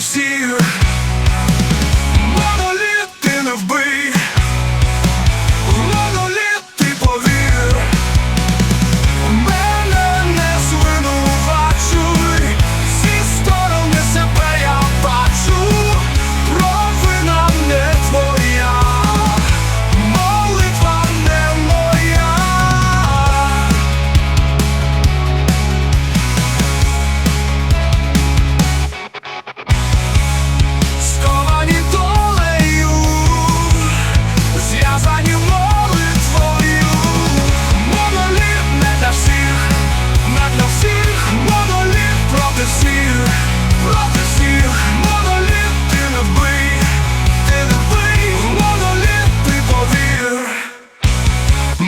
see her.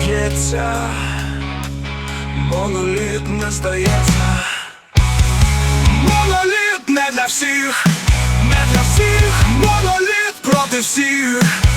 серце моноліт не стається, моноліт не для всіх, не для всіх, моноліт проти всіх.